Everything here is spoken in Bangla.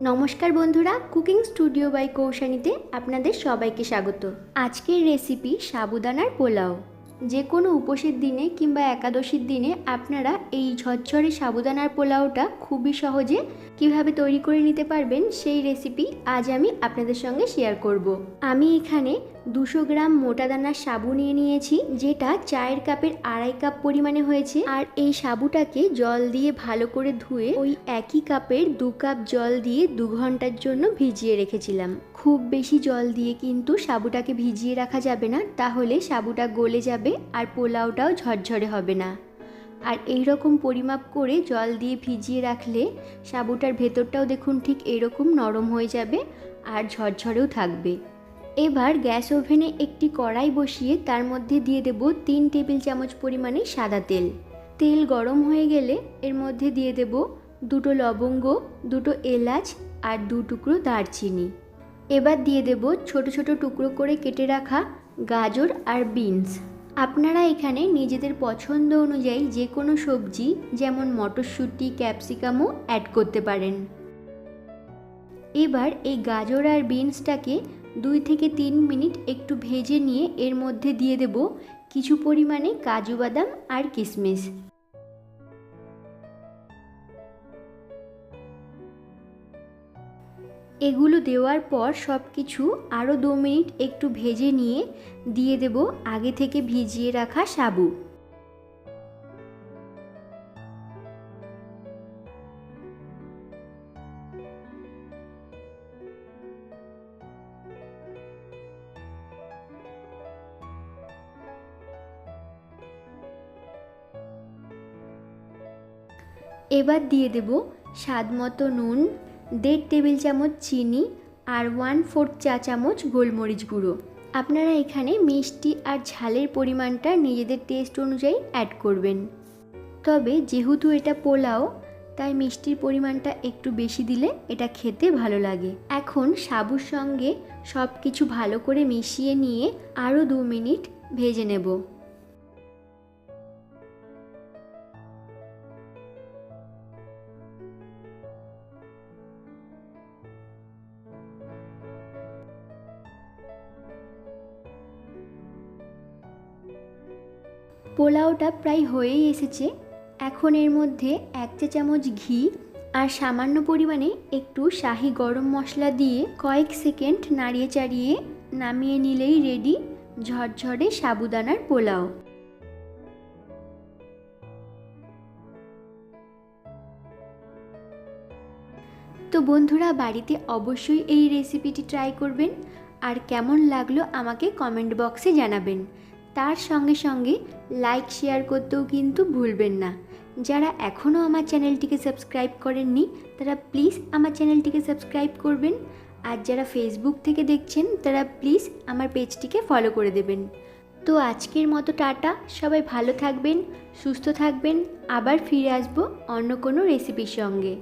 নমস্কার বন্ধুরা, কুকিং স্টুডিও বাই কৌশানীতে আপনাদের সবাইকে স্বাগত আজকের রেসিপি সাবুদানার পোলাও যে কোনো উপোসের দিনে কিংবা একাদশীর দিনে আপনারা এই ঝরঝরে সাবুদানার পোলাওটা খুবই সহজে কীভাবে তৈরি করে নিতে পারবেন সেই রেসিপি আজ আমি আপনাদের সঙ্গে শেয়ার করব। আমি এখানে দুশো গ্রাম মোটা দানার সাবু নিয়ে নিয়েছি, যেটা চায়ের কাপের আড়াই কাপ পরিমাণে হয়েছে। আর এই সাবুটাকে জল দিয়ে ভালো করে ধুয়ে ওই একই কাপের দু কাপ জল দিয়ে দু ঘণ্টার জন্য ভিজিয়ে রেখেছিলাম। খুব বেশি জল দিয়ে কিন্তু সাবুটাকে ভিজিয়ে রাখা যাবে না, তাহলে সাবুটা গলে যাবে আর পোলাওটাও ঝরঝরে হবে না। আর এই রকম পরিমাপ করে জল দিয়ে ভিজিয়ে রাখলে সাবুটার ভেতরটাও দেখুন ঠিক এরকম নরম হয়ে যাবে আর ঝরঝরেও থাকবে। এবার গ্যাস ওভেনে একটি কড়াই বসিয়ে তার মধ্যে দিয়ে দেব তিন টেবিল চামচ পরিমাণে সাদা তেল। তেল গরম হয়ে গেলে এর মধ্যে দিয়ে দেব দুটো লবঙ্গ, দুটো এলাচ আর দু টুকরো দারচিনি। এবার দিয়ে দেব ছোট ছোট টুকরো করে কেটে রাখা গাজর আর বিনস। আপনারা এখানে নিজেদের পছন্দ অনুযায়ী যে কোনো সবজি, যেমন মটরশুঁটি, ক্যাপসিকামও অ্যাড করতে পারেন। এবার এই গাজর আর বিনসটাকে দুই থেকে তিন মিনিট একটু ভেজে নিয়ে এর মধ্যে দিয়ে দেব কিছু পরিমাণে কাজু বাদাম আর কিশমিশ। এগুলো দেওয়ার পর সব কিছু আরও দু মিনিট একটু ভেজে নিয়ে দিয়ে দেব আগে থেকে ভিজিয়ে রাখা সাবু। এবার দিয়ে দেব স্বাদ মতো নুন, দেড় টেবিল চামচ চিনি আর ওয়ান ফোর্থ চা চামচ গোলমরিচ গুঁড়ো। আপনারা এখানে মিষ্টি আর ঝালের পরিমাণটা নিজেদের টেস্ট অনুযায়ী অ্যাড করবেন। তবে যেহেতু এটা পোলাও, তাই মিষ্টির পরিমাণটা একটু বেশি দিলে এটা খেতে ভালো লাগে। এখন সাবুর সঙ্গে সব কিছু ভালো করে মিশিয়ে নিয়ে আরও দু মিনিট ভেজে নেব। পোলাওটা প্রায় হয়েই এসেছে। এখন এর মধ্যে এক চা চামচ ঘি আর সামান্য পরিমাণে একটু শাহি গরম মশলা দিয়ে কয়েক সেকেন্ড নাড়িয়ে চাড়িয়ে নামিয়ে নিলেই রেডি ঝরঝরে সাবুদানার পোলাও। তো বন্ধুরা, বাড়িতে অবশ্যই এই রেসিপিটি ট্রাই করবেন। আর কেমন লাগল আমাকে কমেন্ট বক্সে জানাবেন। তার সঙ্গে সঙ্গে লাইক শেয়ার করতেও কিন্তু ভুলবেন না। যারা এখনও আমার চ্যানেলটিকে সাবস্ক্রাইব করেননি, তারা প্লিজ আমার চ্যানেলটিকে সাবস্ক্রাইব করবেন। আর যারা ফেসবুক থেকে দেখছেন, তারা প্লিজ আমার পেজটিকে ফলো করে দেবেন। তো আজকের মতো টাটা, সবাই ভালো থাকবেন, সুস্থ থাকবেন, আবার ফিরে আসব অন্য কোনো রেসিপির সঙ্গে।